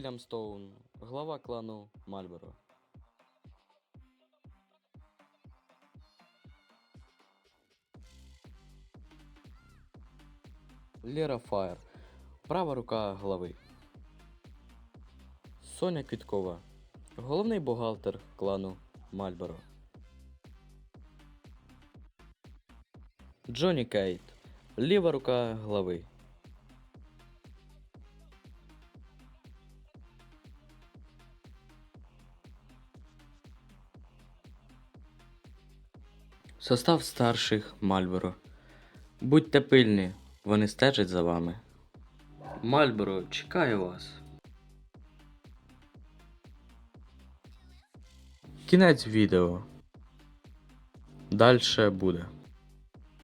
Грехем Стоун, глава клану Мальборо. Лера Фаєр, права рука глави. Соня Квіткова, головний бухгалтер клану Мальборо. Джонні Кейт, ліва рука глави. Состав старших Мальборо. Будьте пильні, вони стежать за вами. Мальборо чекає вас. Кінець відео. Дальше буде.